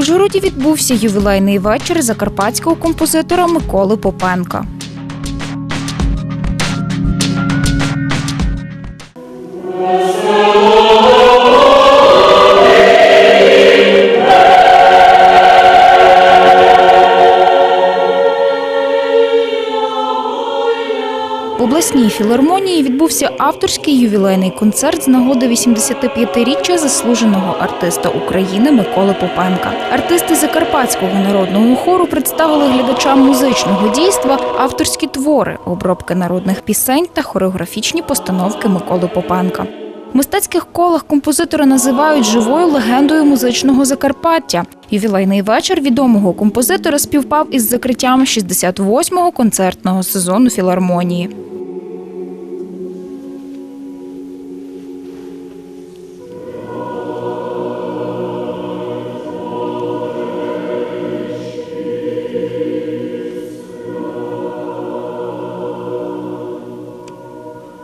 Ужгороді відбувся ювілейний вечір закарпатського композитора Миколи Попенка. Обласній філармонії відбувся авторський ювілейний концерт з нагоди 85-річчя заслуженого артиста України Миколи Попенка. Артисти Закарпатського народного хору представили глядачам музичного дійства авторські твори, обробки народних пісень та хореографічні постановки Миколи Попенка. В мистецьких колах композитора називають живою легендою музичного Закарпаття. Ювілейний вечір відомого композитора співпав із закриттям 68-го концертного сезону філармонії.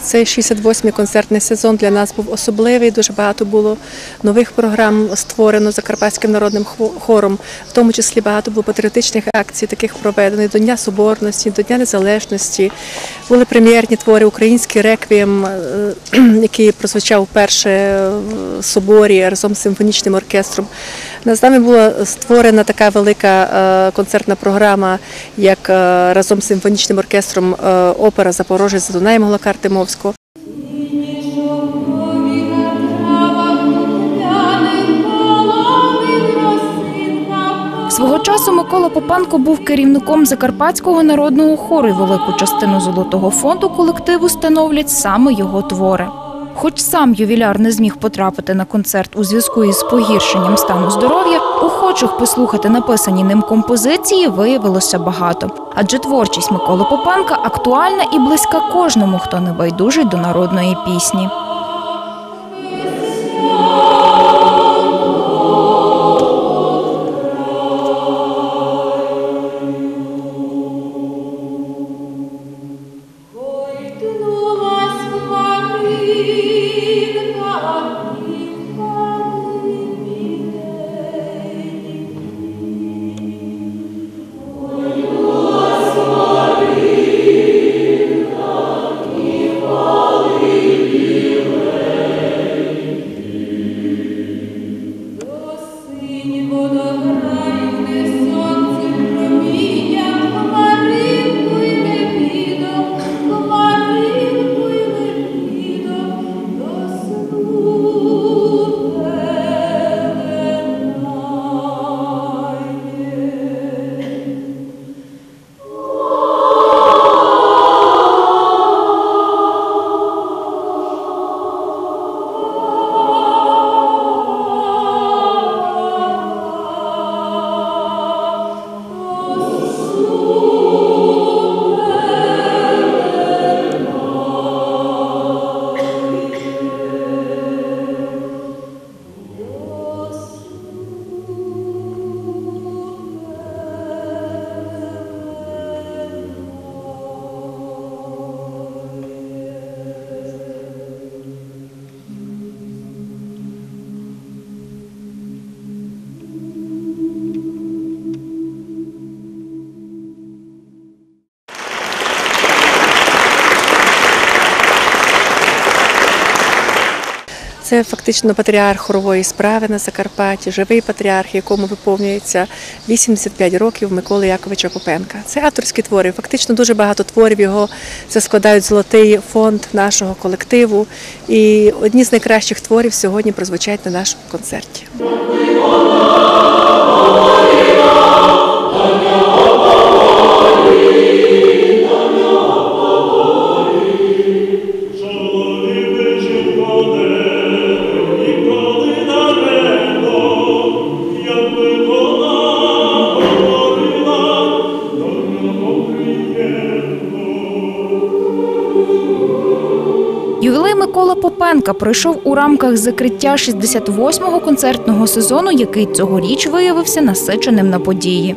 Цей 68-й концертний сезон для нас був особливий. Дуже багато було нових програм створено Закарпатським народним хо- хором, в тому числі багато було патріотичних акцій, таких проведених до Дня Соборності, до Дня Незалежності. Були прем'єрні твори, український реквієм, е, який прозвучав вперше в соборі разом з симфонічним оркестром. З нами була створена така велика е, концертна програма, як е, разом з симфонічним оркестром е, опера Запорожець за Дунаєм Голока Артемовського. Свого часу Микола Попенко був керівником Закарпатського народного хору і велику частину золотого фонду колективу становлять саме його твори. Хоч сам ювіляр не зміг потрапити на концерт у зв'язку із погіршенням стану здоров'я, охочих послухати написані ним композиції виявилося багато. Адже творчість Миколи Попенка актуальна і близька кожному, хто не байдужий до народної пісні. Це фактично патріарх хорової справи на Закарпатті, живий патріарх, якому виповнюється 85 років Миколи Яковича Попенка. Це авторські твори. Фактично дуже багато творів його складають золотий фонд нашого колективу. І одні з найкращих творів сьогодні прозвучать на нашому концерті. Ювілей Микола Попенка пройшов у рамках закриття 68-го концертного сезону, який цьогоріч виявився насиченим на події.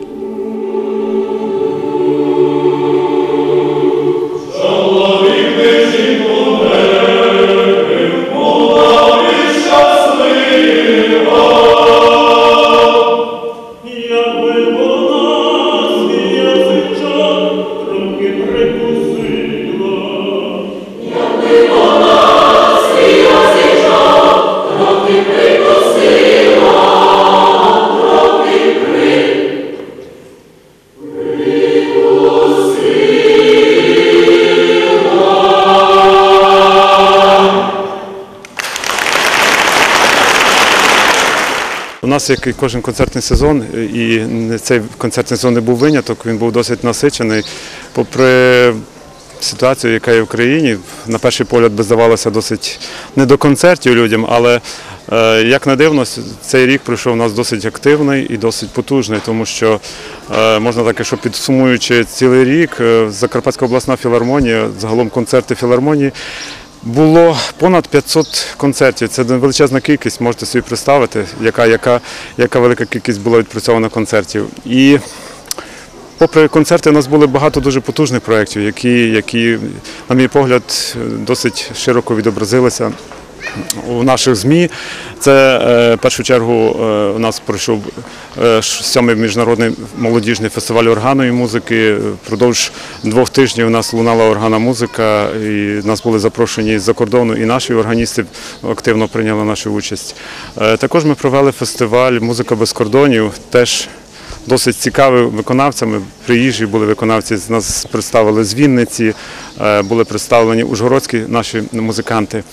Нас, як і кожен концертний сезон, і цей концертний сезон не був виняток, він був досить насичений. Попри ситуацію, яка є в країні, на перший погляд би здавалося досить не до концертів людям, але е, як не дивно, цей рік пройшов у нас досить активний і досить потужний, тому що е, можна так, що підсумуючи цілий рік, е, Закарпатська обласна філармонія, загалом концерти філармонії. Було понад 500 концертів. Це величезна кількість, можете собі представити, яка, яка, яка велика кількість була відпрацьована концертів. І попри концерти, у нас було багато дуже потужних проєктів, які, які, на мій погляд, досить широко відобразилися у наших ЗМІ. Це е, в першу чергу е, у нас пройшов е, сьомий міжнародний молодіжний фестиваль органної музики. Впродовж двох тижнів у нас лунала органна музика, і нас були запрошені з-за кордону, і наші органісти активно прийняли нашу участь. Також ми провели фестиваль Музика без кордонів. Теж досить цікавими виконавцями. Приїжджі були виконавці. Нас представили з Вінниці, були представлені ужгородські наші музиканти.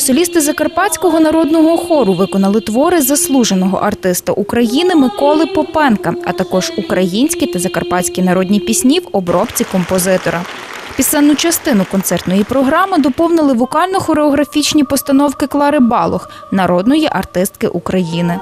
Солісти Закарпатського народного хору виконали твори заслуженого артиста України Миколи Попенка, а також українські та закарпатські народні пісні в обробці композитора. Пісенну частину концертної програми доповнили вокально-хореографічні постановки Клари Балох, народної артистки України.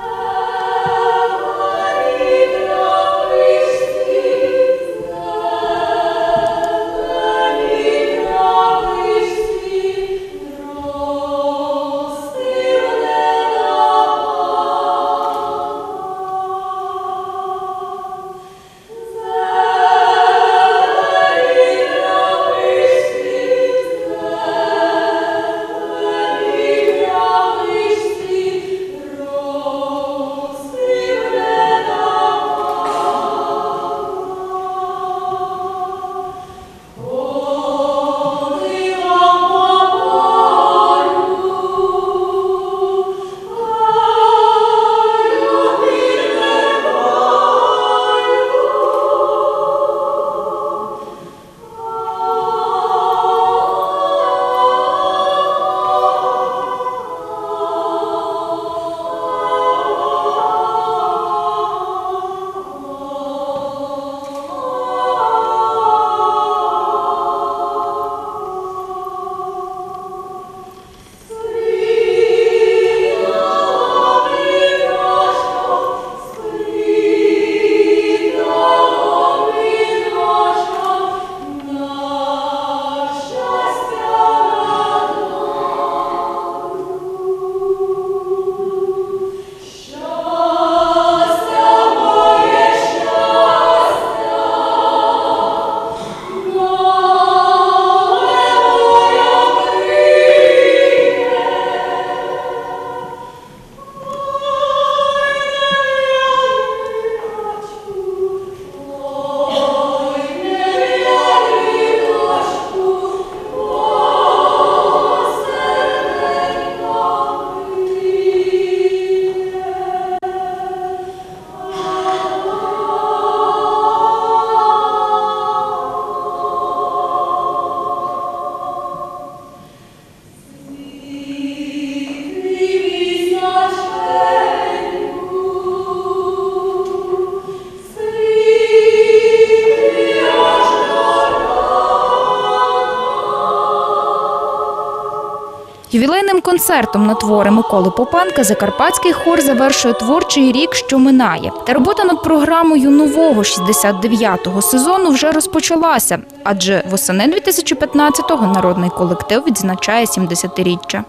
Ювілейним концертом на твори Миколи Попенка Закарпатський хор завершує творчий рік, що минає. Та робота над програмою нового 69-го сезону вже розпочалася, адже восени 2015-го народний колектив відзначає 70-річчя.